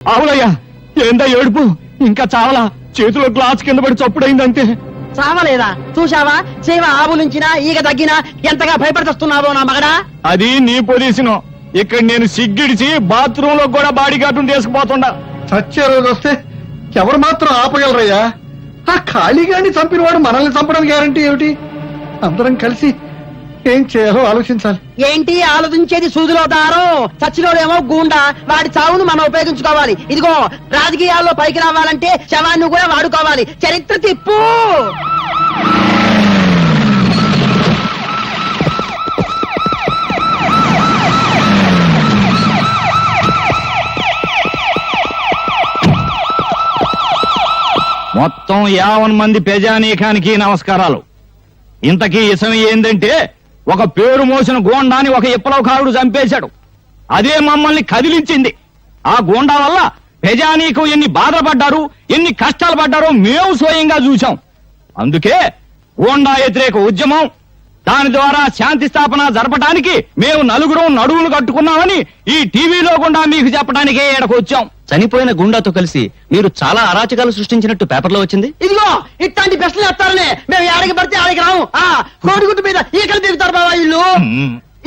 ఆవులయ్యా ఏందా ఏడుపు? ఇంకా చావలా? చేతిలో గ్లాస్ కింద పడి చప్పుడైందంతే చావలేదా? చూశావా? చేవ ఆవులించినా ఈగ తగ్గినా ఎంతగా భయపడుతున్నావో నా మగడా? అది నీ పొజిషన్ ఇక్కడ నేను సిగ్గిడిచి బాత్రూమ్లో కూడా బాడీ గార్డును తీసుకుపోతుండా. చచ్చే రోజు వస్తే ఎవరు మాత్రం ఆపగలరయ్యా? ఆ ఖాళీగాని చంపిన వాడు మనల్ని చంపడం గ్యారంటీ ఏమిటి? అందరం కలిసి ఏం చేయాలో ఆలోచించాలి. ఏంటి ఆలోచించేది సూదిలో దారం చచ్చినోడేమో గూండా వాడి చావును మనం ఉపయోగించుకోవాలి. ఇదిగో రాజకీయాల్లో పైకి రావాలంటే శవాన్ని కూడా వాడుకోవాలి. చరిత్ర తిప్పు! మొత్తం యావన్ మంది ప్రజానీకానికి నమస్కారాలు. ఇంతకీ ఇసం ఏందంటే ఒక పేరు మోసిన గోండాని ఒక ఇప్పలవకారుడు చంపేశాడు. అదే మమ్మల్ని కదిలించింది. ఆ గోండా వల్ల ప్రజానీకం ఎన్ని బాధలు పడ్డారు ఎన్ని కష్టాలు పడ్డారో మేము స్వయంగా చూశాం. అందుకే గోండా వ్యతిరేక ఉద్యమం దాని ద్వారా శాంతి స్థాపన జరపడానికి మేము నలుగురం నడువులు కట్టుకున్నామని ఈ టీవీలో గుండా మీకు చెప్పడానికే ఇక్కడికి వచ్చాం. చనిపోయిన గుండాతో కలిసి మీరు చాలా అరాచకాలు సృష్టించినట్టు పేపర్లో వచ్చింది? ఇదిగో ఇట్లాంటి ప్రశ్నలు వేస్తారనే. మేము ఏడకి పడితే ఆడికి రాము. ఆ కోడిగుడ్డు మీద ఈకలు దిగుతారు బాబా ఇల్లు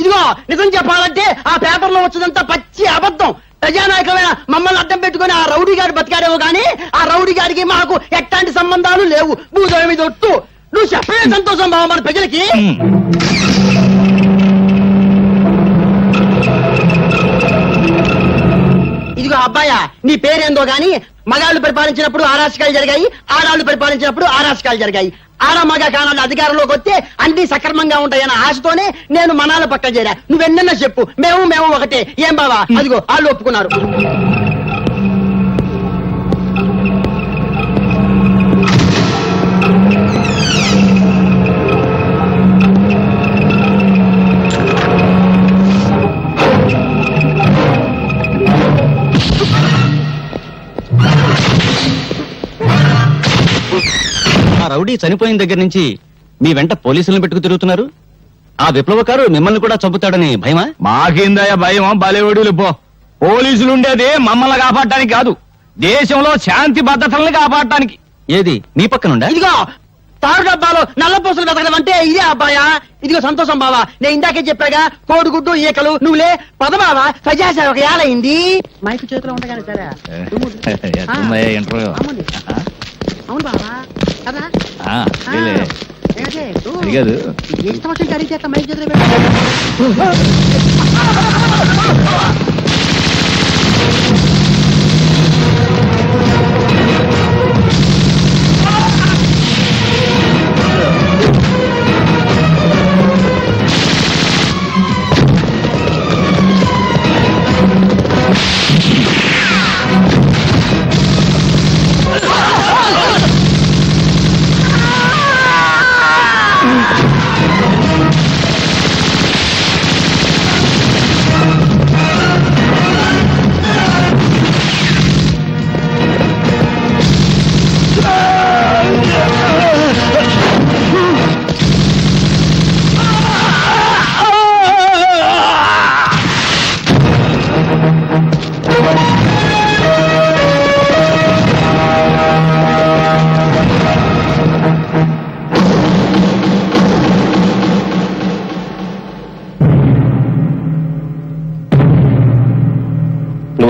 ఇదిగో నిజం చెప్పాలంటే ఆ పేపర్లో వచ్చినంత పచ్చి అబద్ధం. ప్రజానాయకమైన మమ్మల్ని అడ్డం పెట్టుకుని ఆ రౌడీ గారు బతికాడేమో గాని ఆ రౌడీ గారికి మాకు ఎట్లాంటి సంబంధాలు లేవు. భూదేవి మీద ఒట్టు. నువ్వు చెప్పలే సంతోషం బావ మన ప్రజలకి? ఇదిగో అబ్బాయా నీ పేరేందో గాని మగాళ్ళు పరిపాలించినప్పుడు ఆరాశకాలు జరిగాయి ఆడాళ్ళు పరిపాలించినప్పుడు ఆరాశకాలు జరిగాయి. ఆడ మగ కానాలు అధికారంలోకి వస్తే అన్ని సక్రమంగా ఉంటాయన్న ఆశతోనే నేను మనాల పక్కన చేరా. నువ్వెన్నన్నా చెప్పు. మేము మేము ఒకటే. ఏం బావా? అదిగో వాళ్ళు ఒప్పుకున్నారు. రౌడీ చనిపోయిన దగ్గర నుంచి మీ వెంట పోలీసులను పెట్టుకు తిరుగుతున్నారు? ఆ విప్లవకారు మిమ్మల్ని కూడా చంపుతాడని భయమా? మాకిందయ్య భయం బలేవడులు పో. పోలీసులు ఉండేది మమ్మల్ని కాపాడటానికి కాదు. దేశంలో శాంతి భద్రతల్ని కాపాడటానికి. ఏది? మీ పక్కనుండా? ఇదిగో తారు డబ్బాలో నల్ల పూసలు వెతకడం అంటే ఇదే అబ్బాయా? ఇదిగో సంతోషం బావా. నేను ఇందాకే చెప్పాగా కోడిగుడ్డు ఈకలు నువ్వులే పద బావా ప్రజాసేవక ఏలైంది మైక్ చేతిలో ఉండగానే సరే. అవును బావా. కదా ఆ, ఏంటి? నువ్వు ఇష్టం వచ్చిన కరీ చేస్తా మైక్ చేతిలో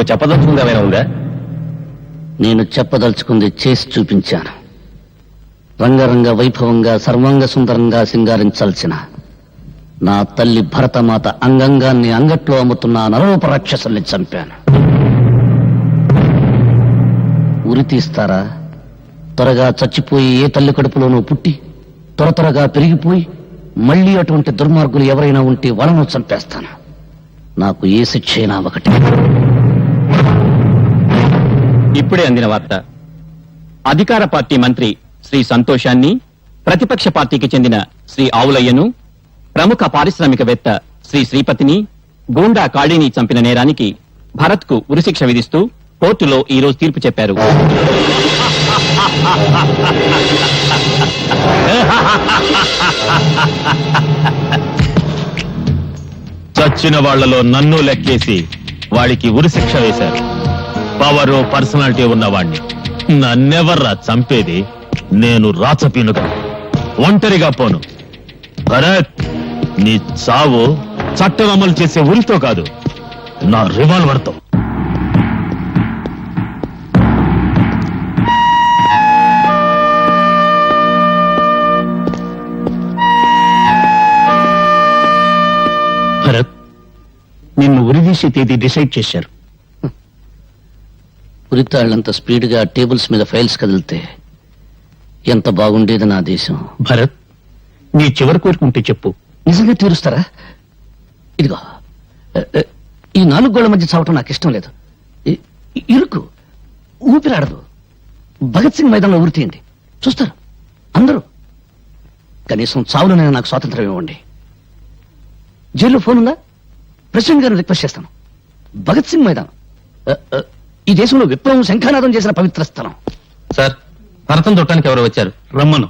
నువ్వు చెప్పదలుచుకుంది ఏమైనా ఉందా? నేను చెప్పదలుచుకుంది చేసి చూపించాను. రంగరంగ వైభవంగా సర్వాంగ సుందరంగా సింగారించాల్సిన నా తల్లి భరతమాత అంగంగాన్ని అంగట్లో అమ్ముతున్న ఆ రాక్షసుల్ని చంపాను. ఉరి తీస్తారా? త్వరగా చచ్చిపోయి ఏ తల్లి కడుపులోనూ పుట్టి త్వర త్వరగా పెరిగిపోయి మళ్ళీ అటువంటి దుర్మార్గులు ఎవరైనా ఉంటే వాళ్ళను చంపేస్తాను. నాకు ఏ శిక్ష అయినా ఒకటి. ఇప్పుడే అందిన వార్త. అధికార పార్టీ మంత్రి శ్రీ సంతోషాన్ని ప్రతిపక్ష పార్టీకి చెందిన శ్రీ ఆవులయ్యను ప్రముఖ పారిశ్రామికవేత్త శ్రీ శ్రీపతిని గూండా కాళీని చంపిన నేరానికి భరత్కు ఉరిశిక్ష విధిస్తూ కోర్టులో ఈ రోజు తీర్పు చెప్పారు. చచ్చిన వాళ్ళలో నన్ను లెక్కేసి వాడికి ఉరిశిక్ష వేశారు. Power personality ఉన్నవాణ్ణి. నన్నెవర్రా చంపేది? నేను రాచపీనుగా ఒంటరిగా పోను. భరత్ నీ చావు చట్టం అమలు చేసే ఉరితో కాదు నా రివాల్వర్తో. భరత్ నిన్ను ఉరిదీసే తేదీ డిసైడ్ చేశారు. ఉరితాళ్ళంత స్పీడ్గా టేబుల్స్ మీద ఫైల్స్ కదిలితే ఎంత బాగుండేది నా దేశం. భరత్ నీ చివరి కోరుకుంటే చెప్పు. నిజంగా తీరుస్తారా? ఇదిగో ఈ నాలుగు గోళ్ళ మధ్య చావటం నాకు ఇష్టం లేదు. ఇరుకు ఊపిరాడదు. భగత్ సింగ్ మైదానంలో ఉరి తీయండి. చూస్తారు అందరూ. కనీసం చావులోనైనా నాకు స్వాతంత్రం ఇవ్వండి. జైల్లో ఫోన్ ఉందా ప్రెసిడెంట్ గారిని రిక్వెస్ట్ చేస్తాను. భగత్ సింగ్ మైదానం. ఈ దేశంలో విప్లవం శంఖానాదం చేసిన పవిత్ర స్థలం. సార్ భరతం చుట్టానికి ఎవరు వచ్చారు. రమ్మను.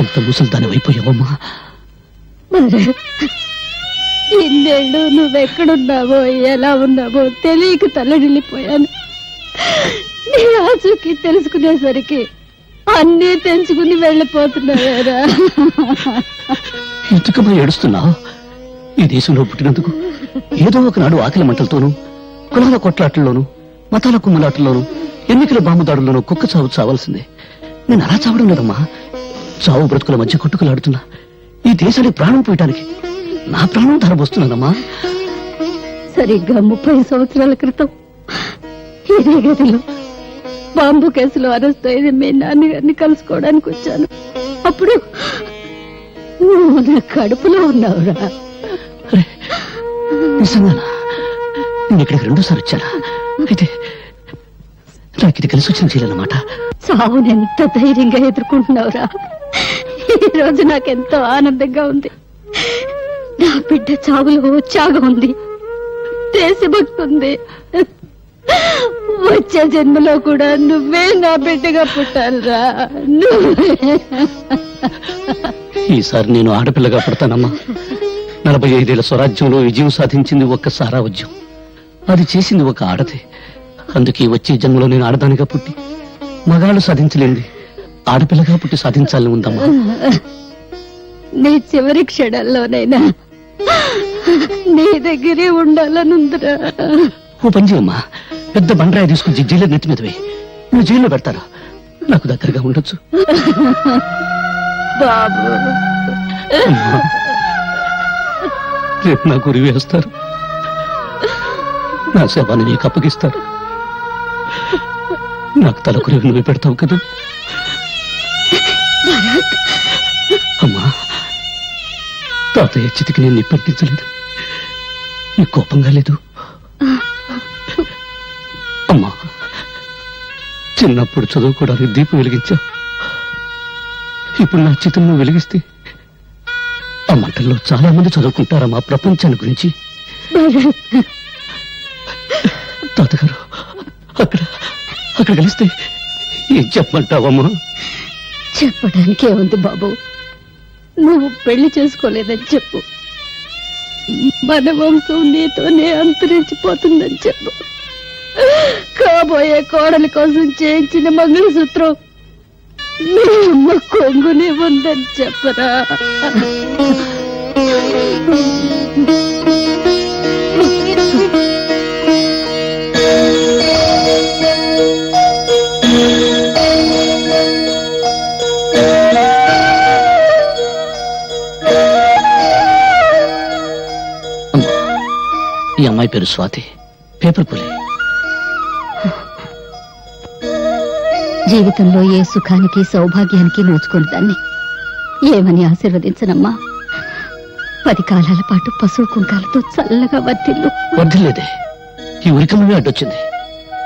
ఎంత ముసల్దాని అయిపోయావమ్మా ఇన్నేళ్ళు నువ్వెక్కడున్నావో ఎలా ఉన్నావో తెలియక తల్లడిల్లిపోయాను నీ ఆచూకి తెలుసుకునేసరికి అన్నీ తెంచుకుని వెళ్ళిపోతున్నావేరా ఎందుకమ్మా ఏడుస్తున్నావు? ఈ దేశంలో పుట్టినందుకు ఏదో ఒకనాడు ఆకలి మంటలతోనూ కులాల కొట్లాటల్లోనూ మతాల కుమ్మలాటల్లోనూ ఎన్నికల బాంబుదాడుల్లోనూ కుక్క చావు చావాల్సిందే. నేను అలా చావడం లేదమ్మా. చావు బ్రతుకుల మధ్య కొట్టుకులాడుతున్నా. ఈ దేశానికి ప్రాణం పోయటానికి నా ప్రాణం ధరబోస్తున్నానమ్మా సరిగ్గా ముప్పై సంవత్సరాల క్రితం ఇదే గదిలో బాంబు కేసులో అరెస్ట్ అయిన మీ నాన్నగారిని కలుసుకోవడానికి వచ్చాను. అప్పుడు నువ్వు నా కడుపులో ఉన్నావురా. అరే, నిజంగానా? నేను ఇక్కడికి రెండోసారి వచ్చానా? అయితే నాకు ఇది కలిసి వచ్చిన చేయాలన్నమాట ఎంత ధైర్యంగా ఎదుర్కొంటున్నావురా. ఈ రోజు నాకెంతో ఆనందంగా ఉంది. నా బిడ్డ చావులో ఉత్సాహం ఉంది. దేశభక్తి ఉంది వచ్చే జన్మలో కూడా నువ్వే నా బిడ్డగా పుట్టాలరా. నువ్వే. ఈసారి నేను ఆడపిల్లగా పుడతానమ్మా. నలభై ఐదేళ్ళ స్వరాజ్యంలో విజయం సాధించింది ఒక్క సారావజ్యం అది చేసింది ఒక ఆడదే అందుకే వచ్చే జన్మలో నేను ఆడదానిగా పుట్టి మగాళ్ళు సాధించలేండి. ఆడపిల్లగా పుట్టి సాధించాలని ఉందమ్మా. నీ చివరి క్షణాల్లోనైనా నీ దగ్గరే ఉండాలనుందిరా. ఓ పని చేయమ్మా. పెద్ద బండరాయి తీసుకొచ్చి జైలు నెత్తి మీద వేయి నువ్వు జైల్లో పెడతారా? నాకు దగ్గరగా ఉండొచ్చు. బాబు. రేపు నా గురి వేస్తారు. నా శవాన్ని నీకు అప్పగిస్తారు. నాకు తలకురి నువ్వు పెడతావు కదా. తాతయ్య చితికి నేను నిప్పర్పించలేదు నీ కోపంగా లేదు? అమ్మా చిన్నప్పుడు చదువుకోవడానికి దీపం వెలిగించా. ఇప్పుడు నా చితం నువ్వు వెలిగిస్తే ఆ మంటల్లో చాలా మంది చదువుకుంటారమ్మా ప్రపంచాన్ని గురించి? తాతగారు అక్కడ అక్కడ కలిస్తే ఏం చెప్పమంటావమ్మా? చెప్పడానికి ఏముంది బాబు. నువ్వు పెళ్ళి చేసుకోలేదని చెప్పు. మన వంశం నీతోనే అంతరించిపోతుందని చెప్పు. కాబోయే కోడలి కోసం చేయించిన మంగళసూత్రం మీ అమ్మ కొంగునే ఉందని చెప్పరా. అమ్మాయి పేరు స్వాతి. పేపర్ పులి. జీవితంలో ఏ సుఖానికి సౌభాగ్యానికి నోచుకుని దాన్ని ఏమని ఆశీర్వదించనమ్మా? పది కాలాల పాటు పశువు కుంకాలతో చల్లగా వర్తిల్లు వద్దులేదే ఈ ఉరికమే అడ్డొచ్చింది.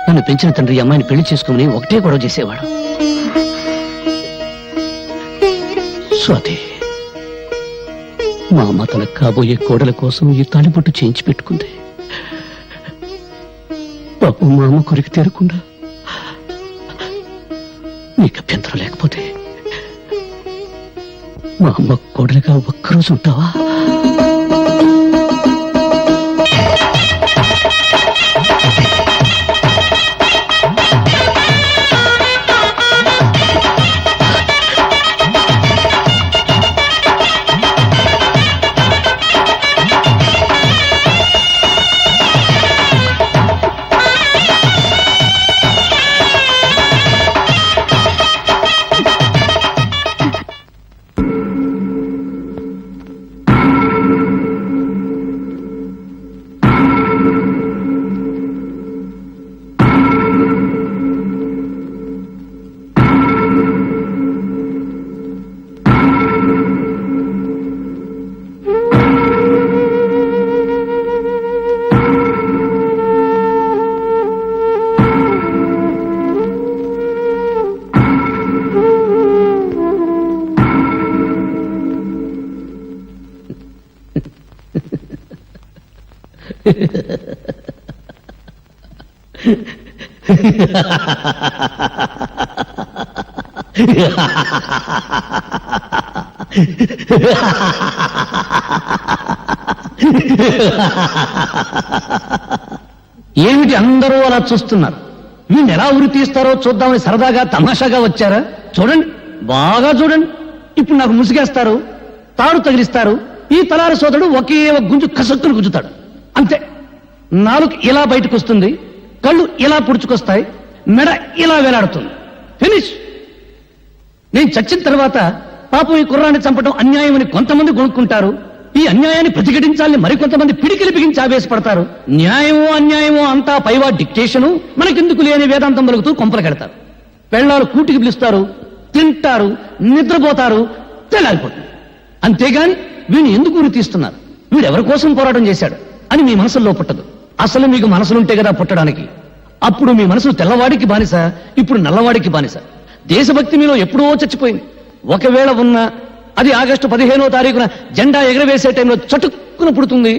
నన్ను పెంచిన తండ్రి ఈ అమ్మాయిని పెళ్ళి చేసుకుని ఒకటే గొడవ చేసేవాడు. స్వాతి మా అమ్మ తన కాబోయే కోడల కోసం ఈ తాలిబొట్టు చేయించి పెట్టుకుంది. పాపం మా అమ్మ కొరికి తీరకుండా. నీకు అభ్యంతరం లేకపోతే మా అమ్మ కోడలిగా ఒక్కరోజు ఉంటావా? ఏమిటి అందరూ అలా చూస్తున్నారు? వీళ్ళు ఎలా ఉరి తీస్తారో చూద్దామని సరదాగా తమాషాగా వచ్చారా? చూడండి బాగా చూడండి. ఇప్పుడు నాకు ముసిగేస్తారు తాడు తగిలిస్తారు. ఈ తలారి సోదరుడు ఒకే ఒక గుంజు కసక్కును గుంజుతాడు. నాలుగు ఇలా బయటకు వస్తుంది కళ్ళు ఇలా పుడుచుకొస్తాయి మెడ ఇలా వేలాడుతుంది. ఫినిష్ నేను చచ్చిన తర్వాత పాపం ఈ కుర్రాన్ని చంపడం అన్యాయమని కొంతమంది కొనుక్కుంటారు ఈ అన్యాయాన్ని ప్రతిఘటించాలని మరికొంతమంది పిడికిలి బిగించి ఆవేశపడతారు. న్యాయమో అన్యాయమో అంతా పైవా డిక్టేషను మనకెందుకు లేని వేదాంతం పలుకుతూ కొంపలు కడతారు. పెళ్ళాలు కూటికి పిలుస్తారు తింటారు నిద్రపోతారు తెల్లారిపోతుంది అంతేగాని వీడిని ఎందుకు ఉరి తీస్తున్నారు? వీడెవరి కోసం పోరాటం చేశాడు అని మీ మనసులో పుట్టదు. అసలు మీకు మనసులుంటే కదా పుట్టడానికి. అప్పుడు మీ మనసు తెల్లవాడికి బానిస ఇప్పుడు నల్లవాడికి బానిస. దేశభక్తి మీలో ఎప్పుడో చచ్చిపోయింది. ఒకవేళ ఉన్న అది ఆగస్టు పదిహేనో తారీఖున జెండా ఎగరవేసే టైంలో చటుక్కున పుడుతుంది.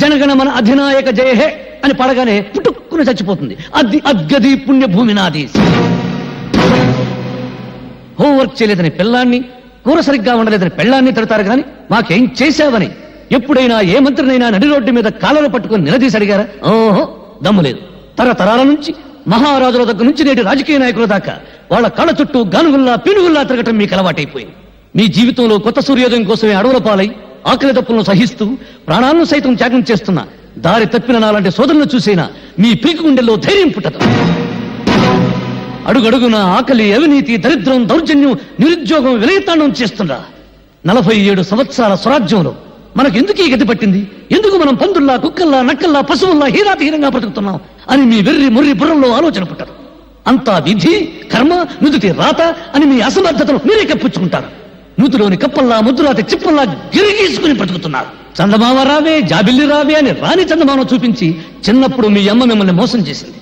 జనగణ మన అధినాయక జయహే అని పడగానే పుట్టుక్కున చచ్చిపోతుంది. అది అద్గది పుణ్యభూమి నాది హోంవర్క్ చేయలేదని పిల్లాన్ని కూర సరిగ్గా ఉండలేదని పెళ్ళాన్ని తిడతారు కానీ మాకేం చేశావని ఎప్పుడైనా ఏ మంత్రినైనా నడి రోడ్డు మీద కాళ్ళను పట్టుకుని నిలదీసి అడిగారా ఓహో. దమ్ము లేదు. తరతరాల నుంచి మహారాజుల దగ్గర నుంచి నేటి రాజకీయ నాయకుల దాకా వాళ్ళ కళ్ళ చుట్టూ గనుగుల్లా పినుగుల్లా తిరగటం మీకు అలవాటైపోయింది. మీ జీవితంలో కొత్త సూర్యోదయం కోసమే అడవుల పాలై ఆకలి తప్పులను సహిస్తూ ప్రాణాలను సైతం త్యాగం చేస్తున్న దారి తప్పిన నాలాంటి సోదరులను చూసైనా మీ పీకు గుండెల్లో ధైర్యం పుట్టదు. అడుగడుగున ఆకలి అవినీతి దరిద్రం దౌర్జన్యం నిరుద్యోగం విలయతాండం చేస్తుందా నలభై ఏడు సంవత్సరాల స్వరాజ్యంలో మనకు ఎందుకు ఈ గతి పట్టింది? ఎందుకు మనం పందుల్లా కుక్కల్లా నక్కల్లా పశువుల్లా హీరాతీరంగా బ్రతుకుతున్నాం? అని మీ వెర్రి ముర్రి బుర్రంలో ఆలోచన పుట్టదు. అంతా విధి కర్మ నుదుటి రాత అని మీ అసమర్థతను మీరే కప్పించుకుంటారు. నూతిలోని కప్పల్లా ముద్దురాత చిప్పల్లా గిరిగీసుకుని బ్రతుకుతున్నారు. చందమామ రావే జాబిల్లి రావే అని రాని చందమామ చూపించి చిన్నప్పుడు మీ అమ్మ మిమ్మల్ని మోసం చేసింది.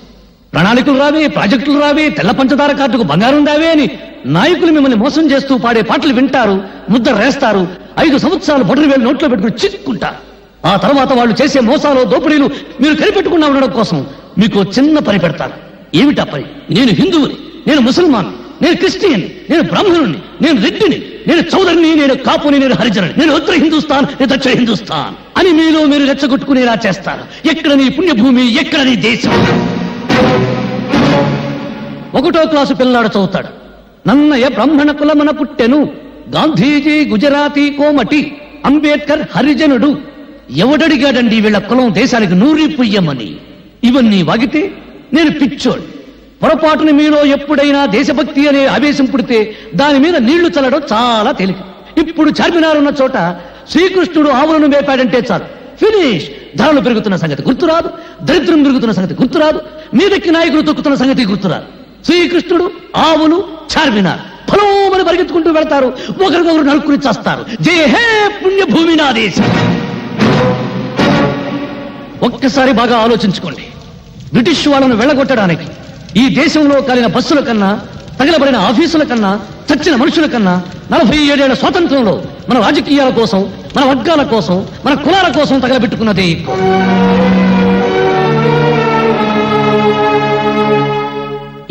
ప్రణాళికలు రావే ప్రాజెక్టులు రావే తెల్ల పంచదార కార్డుకు బంగారం రావే అని నాయకులు మిమ్మల్ని మోసం చేస్తూ పాడే పాటలు వింటారు ముద్ర రేస్తారు ఐదు సంవత్సరాలు బొటరు వేలు నోట్లో పెట్టుకుని చిక్కుంటారు ఆ తర్వాత వాళ్ళు చేసే మోసాలు దోపిడీలు మీరు కనిపెట్టుకున్నా ఉండడం కోసం మీకు చిన్న పని పెడతారు ఏమిటా పని? నేను హిందువుని నేను ముసల్మాన్ నేను క్రిస్టియన్ నేను బ్రాహ్మణుని నేను రెడ్డిని నేను చౌదరిని నేను కాపుని నేను హరిజనుని నేను ఉత్తర హిందుస్థాన్ నేను దక్షిణ హిందుస్థాన్ అని మీలో మీరు రెచ్చగొట్టుకునేలా చేస్తారు. ఎక్కడ నీ పుణ్యభూమి ఎక్కడ నీ దేశం? ఒకటో క్లాసు పిల్లాడు చదువుతాడు. నన్నయ్య బ్రాహ్మణ కులమన పుట్టెను. గాంధీజీ గుజరాతీ కోమటి అంబేద్కర్ హరిజనుడు. ఎవడడిగాడండి వీళ్ళ కులం దేశానికి నూరి పుయ్యమని? ఇవన్నీ వాగితే నేను పిచ్చోడు. పొరపాటున మీలో ఎప్పుడైనా దేశభక్తి అనే ఆవేశం పుడితే దాని మీద నీళ్ళు చల్లడం చాలా తేలిక. ఇప్పుడు చార్మినార్ ఉన్న చోట శ్రీకృష్ణుడు ఆవులను మేపాడంటే చాలు. ఫినిష్! ధరలు పెరుగుతున్న సంగతి గుర్తురాదు. దరిద్రం పెరుగుతున్న సంగతి గుర్తురాదు. మీదకి నాయకులు తొక్కుతున్న సంగతి గుర్తురాదు. శ్రీకృష్ణుడు ఆవులు చార్మినార్. ఫలోమని పరిగెత్తుకుంటూ వెళ్తారు. ఒకరికొకరు నలుకుని చేస్తారు. జే హే పుణ్యభూమి నా దేశం. ఒక్కసారి బాగా ఆలోచించుకోండి. బ్రిటిష్ వాళ్ళను వెళ్ళగొట్టడానికి ఈ దేశంలో కలిగిన బస్సుల కన్నా తగలబడిన ఆఫీసుల కన్నా చచ్చిన మనుషుల కన్నా నలభై ఏడేళ్ళ స్వాతంత్రంలో మన రాజకీయాల కోసం మన వర్గాల కోసం మన కులాల కోసం తగలబెట్టుకున్నదే.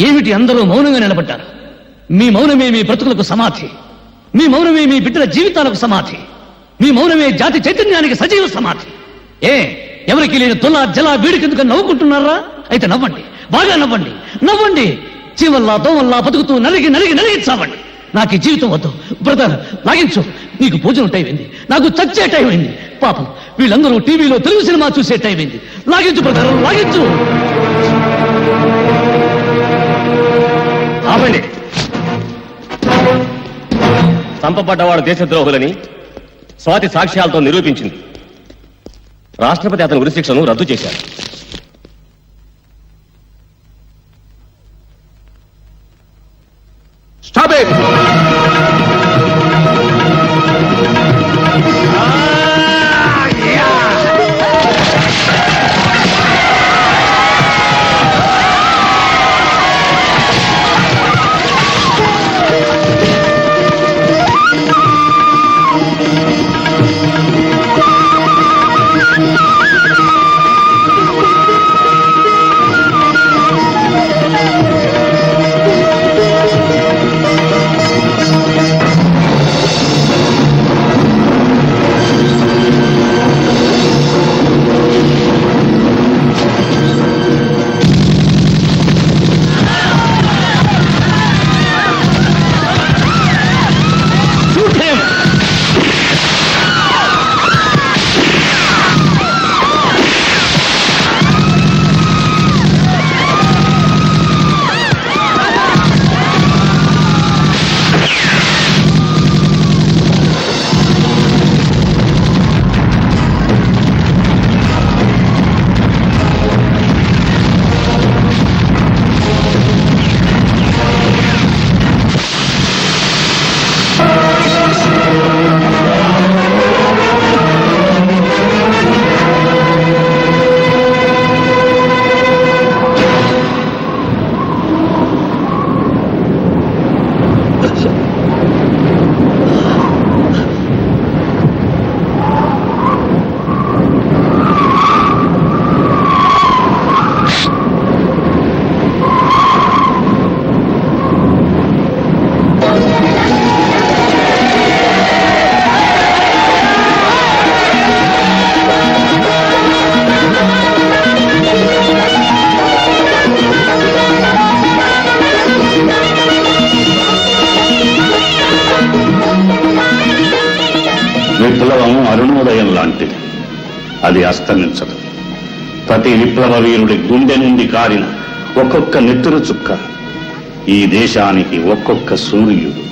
ఏమిటి అందరూ మౌనంగా నిలబడ్డారు? మీ మౌనమే మీ బ్రతుకులకు సమాధి. మీ మౌనమే మీ బిడ్డల జీవితాలకు సమాధి. మీ మౌనమే జాతి చైతన్యానికి సజీవ సమాధి. ఏ ఎవరికి లేని తొల జల వీడికెందుకు నవ్వుకుంటున్నారా? అయితే నవ్వండి బాగా నవ్వండి. నవ్వండి. చీవల్లా దోమల్లా బతుకుతూ నలిగి నలిగి నలిగి చావండి. నాకు ఈ జీవితం వద్దు. బ్రదర్ లాగించు. నీకు భోజనం టైం అయింది. నాకు చచ్చే టైం అయింది. పాపం వీళ్ళందరూ టీవీలో తెలుగు సినిమా చూసే టైం అయింది. లాగించు బ్రదర్ లాగించు. ఆపండి. చంపబడ్డవాడు దేశద్రోహులని స్వాతి సాక్ష్యాలతో నిరూపించింది. రాష్ట్రపతి అతని ఉరిశిక్షను రద్దు చేశారు. స్టాప్ అరుణోదయం లాంటిది. అది అస్తమించదు. ప్రతి విప్లవ వీరుడి గుండె నుండి కారిన ఒక్కొక్క నెత్తురు చుక్క ఈ దేశానికి ఒక్కొక్క సూర్యుడు.